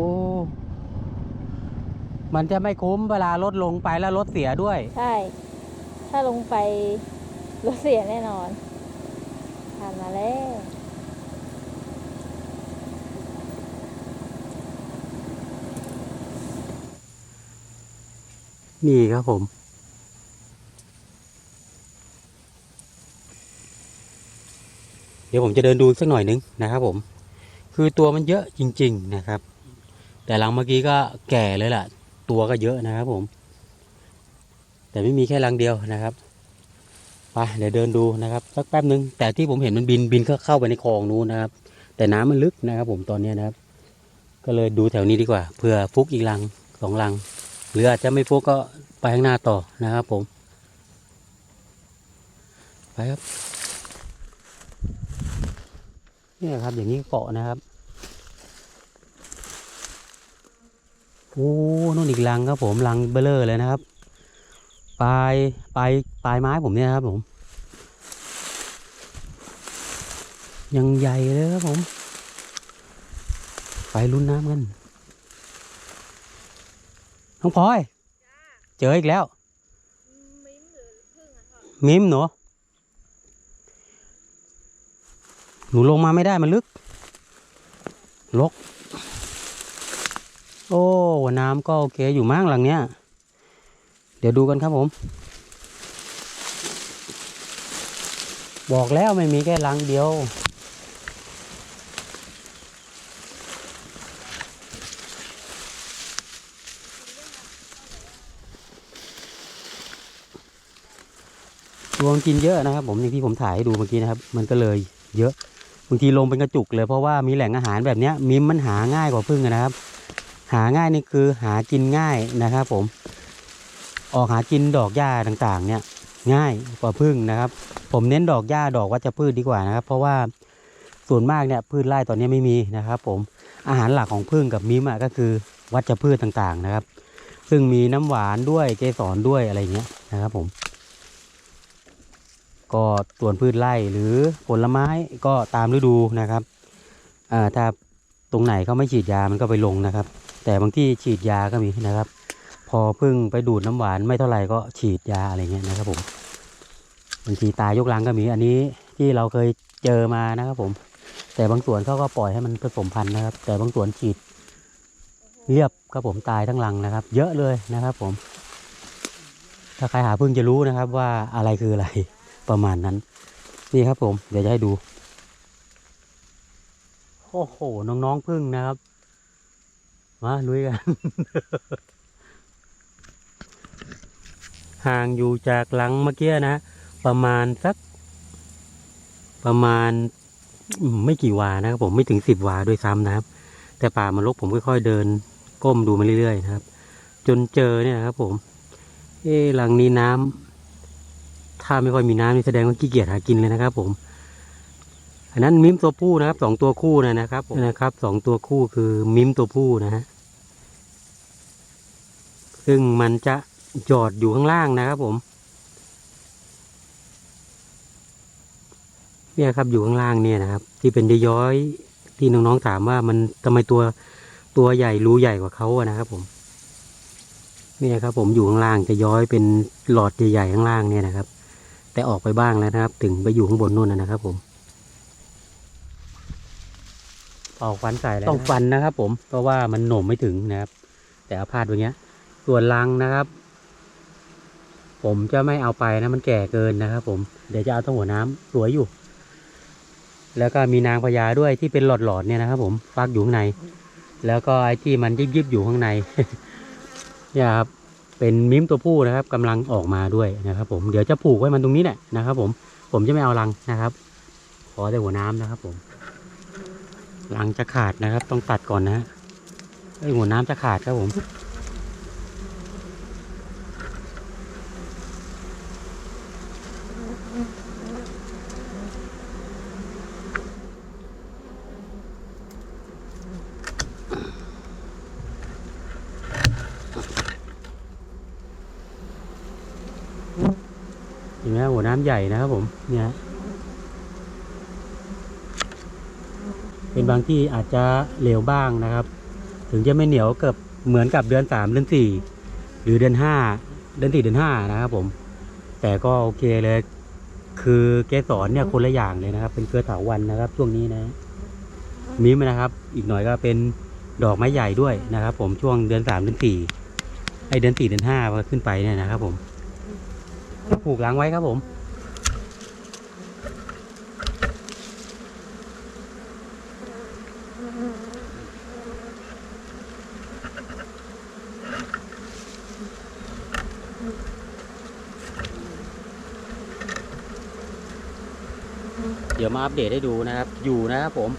อ้ มันจะไม่คุ้มเวลารถลงไปแล้วรถเสียด้วย ใช่ ถ้าลงไปรถเสียแน่นอนผ่านมาแล้วนี่ครับผม เดี๋ยวผมจะเดินดูสักหน่อยนึงนะครับผม คือตัวมันเยอะจริง ๆ นะครับ แต่หลังเมื่อกี้ก็แก่เลยล่ะ ตัวก็เยอะนะครับผม แต่ไม่มีแค่รังเดียวนะครับไปเดี๋ยวเดินดูนะครับสักแป๊บนึง แต่ที่ผมเห็นมันบินบินเข้าเข้าไปในคลองนู้นนะครับ แต่น้ำมันลึกนะครับ ผมตอนเนี้นะครับ ก็เลยดูแถวนี้ดีกว่าเผื่อฟุกอีกรังสองรัง หรืออาจจะไม่ฟุกก็ไปข้างหน้าต่อนะครับ ผม ไปครับเนี่ยครับอย่างนี้เกาะนะครับ โอ้นู่นอีกลังครับผมลังเบลเลอร์เลยนะครับ ปลายปลายปลายไม้ผมเนี่ยครับผม ยังใหญ่เลยครับผม ไปลุ้นน้ำกันน้องพลอย เจออีกแล้ว มิมหนูหนูลงมาไม่ได้มันลึกลก โอ้น้ำก็โอเคอยู่มากหลังเนี้ย เดี๋ยวดูกันครับผม บอกแล้วไม่มีแค่หลังเดียวรวมกินเยอะนะครับ ผมอย่างที่ผมถ่ายให้ดูเมื่อกี้นะครับ มันก็เลยเยอะบางทีลงเป็นกระจุกเลยเพราะว่ามีแหล่งอาหารแบบเนี้ยมิมมันหาง่ายกว่าพึ่งนะครับ หาง่ายนี่คือหากินง่ายนะครับ ผม ออกหากินดอกหญ้าต่างๆ เนี่ยง่ายกว่าพึ่งนะครับ ผมเน้นดอกหญ้าดอกวัชพืชดีกว่านะครับ เพราะว่าส่วนมากเนี่ยพืชไร่ตอนนี้ไม่มีนะครับ ผมอาหารหลักของพึ่งกับมิมะก็คือวัชพืชต่างๆนะครับ ซึ่งมีน้ำหวานด้วยเกสรด้วยอะไรเงี้ยนะครับผมก็ส่วนพืชไร่หรือผลไม้ก็ตามฤดูนะครับถ้าตรงไหนเขาไม่ฉีดยามันก็ไปลงนะครับ แต่บางที่ฉีดยาก็มีนะครับ พอพึ่งไปดูดน้ำหวานไม่เท่าไหร่ก็ฉีดยาอะไรเงี้ยนะครับผมบางทีตายยกลังก็มีอันนี้ที่เราเคยเจอมานะครับผม แต่บางส่วนเขาก็ปล่อยให้มันผสมพันธุ์นะครับ แต่บางส่วนฉีดเรียบครับผมตายทั้งลังนะครับ เยอะเลยนะครับผม ถ้าใครหาพึ่งจะรู้นะครับว่าอะไรคืออะไรประมาณนั้น นี่ครับผม เดี๋ยวจะให้ดูโอ้โหน้องๆพึ่งนะครับ มาลุยกัน ห่างอยู่จากหลังเมื่อกี้นะ ประมาณสัก ประมาณไม่กี่วานะครับผมไม่ถึงสิบวาด้วยซ้ำนะครับ แต่ป่ามันรกผมค่อยๆเดิน ก้มดูมาเรื่อยๆนะครับ จนเจอเนี่ยครับ ผม เอ๊หลังนี้น้ำถ้าไม่ค่อยมีน้ำนี่แสดงว่าขี้เกียจหากินเลยนะครับ ผม อันนั้นมิมตัวผู้นะครับสองตัวคู่นะนะครับผมนะครับสองตัวคู่คือมิมตัวผู้นะฮะซึ่งมันจะจอดอยู่ข้างล่างนะครับผม เนี่ยครับอยู่ข้างล่างเนี่ยนะครับ ที่เป็นย้อยที่น้องๆถามว่ามันทำไมตัวตัวใหญ่รูใหญ่กว่าเขาอะนะครับผมเนี่ยครับ ผมอยู่ข้างล่างจะย้อยเป็นหลอดใหญ่ๆข้างล่างเนี่ยนะครับ แต่ออกไปบ้างแล้วนะครับ ถึงไปอยู่ข้างบนนู่นนะครับผม ออกฟันใส่แล้วต้องฟันนะครับ ผมเพราะว่ามันหน่มไม่ถึงนะครับ แต่เอาพาดอย่างเงี้ย ส่วนรังนะครับ ผมจะไม่เอาไปนะ มันแก่เกินนะครับ ผมเดี๋ยวจะเอาทั้งหัวน้ำสวยอยู่ แล้วก็มีนางพญาด้วยที่เป็นหลอดๆเนี่ยนะครับ ผมฟักอยู่ข้างใน แล้วก็ไอ้ที่มันยิบๆอยู่ข้างในเนี่ยครับเป็นมิมตัวผู้นะครับกำลังออกมาด้วยนะครับ ผมเดี๋ยวจะผูกไว้มันตรงนี้แหละนะครับ ผมผมจะไม่เอารังนะครับ ขอแต่หัวน้ำนะครับ ผม รังจะขาดนะครับ ต้องตัดก่อนนะไอหัวน้ำจะขาดครับผมเห็นไหมหัวน้ำใหญ่นะครับผมเนี่ย เป็นบางที่อาจจะเหลวบ้างนะครับ ถึงจะไม่เหนียวเกือบเหมือนกับเดือนสามเดือนสี่หรือเดือนห้าเดือนสี่เดือนห้านะครับผม แต่ก็โอเคเลย คือเกสรเนี่ยคนละอย่างเลยนะครับ เป็นเครือถาวันนะครับ ช่วงนี้นะมีไหมนะครับ อีกหน่อยก็เป็นดอกไม้ใหญ่ด้วยนะครับ ผมช่วงเดือนสามเดือนสี่ไอเดือนสี่เดือนห้าขึ้นไปเนี่ยนะครับ ผมปลูกล้างไว้ครับผม ดี๋ยวมาอัปเดตให้ดูนะครับ อยู่นะครับผม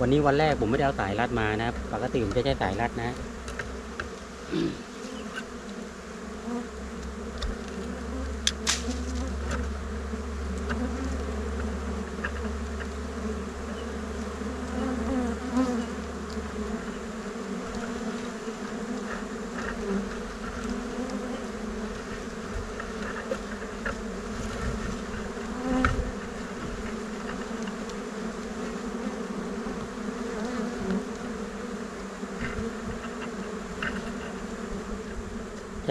วันนี้วันแรกผมไม่ได้เอาสายรัดมานะครับ ปกติผมจะใช้สายรัดนะ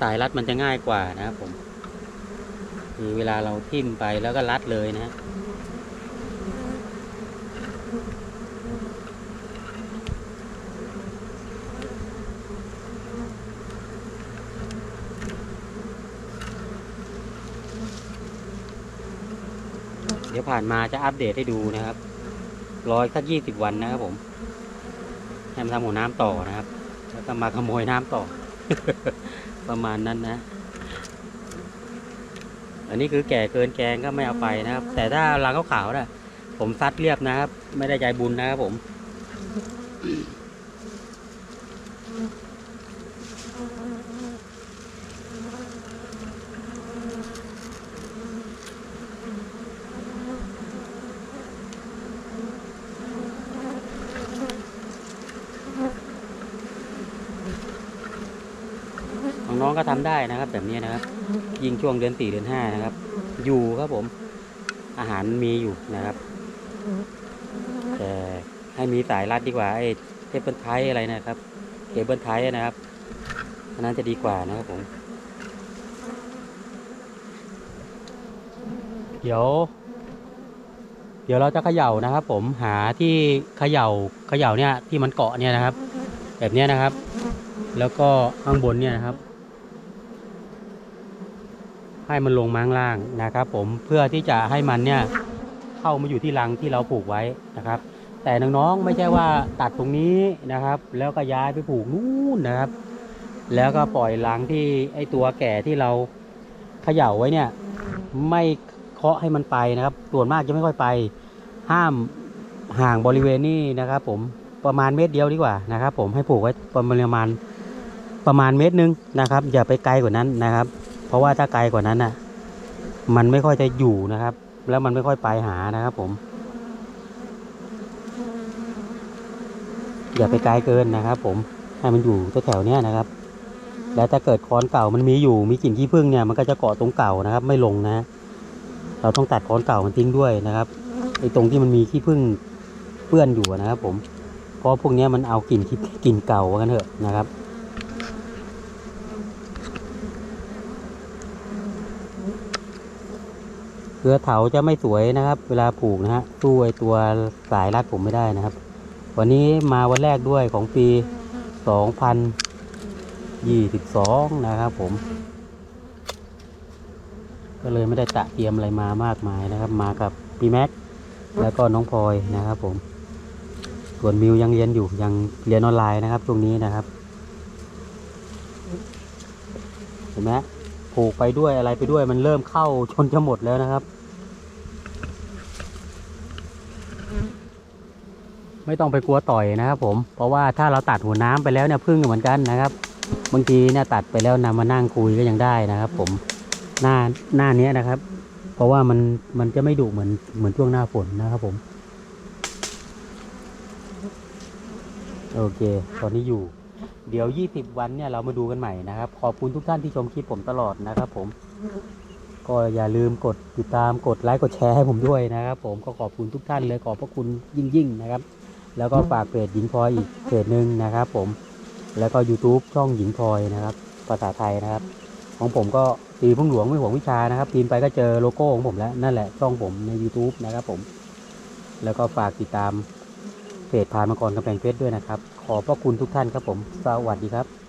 สายรัดมันจะง่ายกว่านะครับผม คือเวลาเราทิ่มไปแล้วก็รัดเลยนะเดี๋ยวผ่านมาจะอัปเดตให้ดูนะครับ รออีกสักยี่สิบวันนะครับผมให้มันทำหัวน้ำต่อนะครับ แล้วก็มาขโมยน้ำต่อ ประมาณนั้นนะ อันนี้คือแก่เกินแกงก็ไม่เอาไปนะครับ แต่ถ้ารังขาวๆนะผมซัดเรียบนะครับ ไม่ได้ใจบุญนะครับผม องก็ทำได้นะครับ แบบนี้นะครับ ยิ่งช่วงเดือนสี่เดือนห้านะครับ อยู่ครับผม อาหารมีอยู่นะครับ แต่ให้มีสายรัดดีกว่าไอ้เทเปิลไทยอะไรนะครับเคเบิลไทยนะครับอันนั้นจะดีกว่านะครับผม เดี๋ยว เดี๋ยวเราจะเขย่านะครับ ผมหาที่เขย่าเขย่าเนี่ยที่มันเกาะเนี่ยนะครับ แบบนี้นะครับแล้วก็ข้างบนเนี่ยนะครับ ให้มันลงมาข้างล่างนะครับ ผมเพื่อที่จะให้มันเนี่ยเข้ามาอยู่ที่รังที่เราผูกไว้นะครับ แต่น้องๆไม่ใช่ว่าตัดตรงนี้นะครับ แล้วก็ย้ายไปผูกนู่นนะครับ แล้วก็ปล่อยรังที่ไอตัวแก่ที่เราเขย่าไว้เนี่ย ไม่เคาะให้มันไปนะครับส่วนมากจะไม่ค่อยไป ห้ามห่างบริเวณนี้นะครับ ผมประมาณเมตรเดียวดีกว่านะครับ ผมให้ผูกไว้ประมาณประมาณเมตรหนึงนะครับ อย่าไปไกลกว่านั้นนะครับ เพราะว่าถ้าไกลกว่านั้นน่ะ มันไม่ค่อยจะอยู่นะครับ แล้วมันไม่ค่อยไปหานะครับ ผม อย่าไปไกลเกินนะครับ ผมให้มันอยู่แถวๆนี้นะครับ แล้วถ้าเกิดค้อนเก่ามันมีอยู่มีกลิ่นขี้ผึ้งเนี่ยมันก็จะเกาะตรงเก่านะครับ ไม่ลงนะ เราต้องตัดค้อนเก่ามันทิ้งด้วยนะครับไอ้ตรงที่มันมีขี้ผึ้งเปื้อนอยู่นะครับ ผม เพราะพวกนี้มันเอากลิ่นกลิ่นเก่าว่ากันเถอะนะครับ เครือเถาจะไม่สวยนะครับ เวลาปลูกนะฮะสู้ไอตัวสายรัดผมไม่ได้นะครับ วันนี้มาวันแรกด้วยของปี 2022 นะครับผม ก็เลยไม่ได้ตะเตรียมอะไรมามากมายนะครับ มากับพี่แม็กแล้วก็น้องพลอยนะครับผม ส่วนมิวยังเรียนอยู่ยังเรียนออนไลน์นะครับช่วงนี้นะครับ เห็นไหม ผูกไปด้วยอะไรไปด้วยมันเริ่มเข้าชนจะหมดแล้วนะครับ ไม่ต้องไปกลัวต่อยนะครับ ผมเพราะว่าถ้าเราตัดหัวน้ำไปแล้วเนี่ยพึ่งเหมือนกันนะครับบางทีเนี่ยตัดไปแล้วนำมานั่งคุยก็ยังได้นะครับ ผมหน้าหน้าเนี้ยนะครับ เพราะว่ามันมันจะไม่ดุเหมือนเหมือนช่วงหน้าฝนนะครับผมโอเค ตอนนี้อยู่ เดี๋ยว 20 วันเนี่ยเรามาดูกันใหม่นะครับ ขอบคุณทุกท่านที่ชมคลิปผมตลอดนะครับ ผม ก็อย่าลืมกดติดตามกดไลค์กดแชร์ให้ผมด้วยนะครับ ผมก็ขอบคุณทุกท่านเลยขอบพระคุณยิ่งๆนะครับ แล้วก็ฝากเพจหญิงพลอยอีกเพจหนึ่งนะครับ ผมแล้วก็ YouTube ช่องหญิงพลอยนะครับ ภาษาไทยนะครับ ของผมก็ตีพึ่งหลวงไม่หวงวิชานะครับพิมพ์ไปก็เจอโลโก้ของผมแล้วนั่นแหละช่องผมใน YouTube นะครับ ผม แล้วก็ฝากติดตามเพจพานมังกรกำแพงเพชรด้วยนะครับ ขอบพระคุณทุกท่านครับผม สวัสดีครับ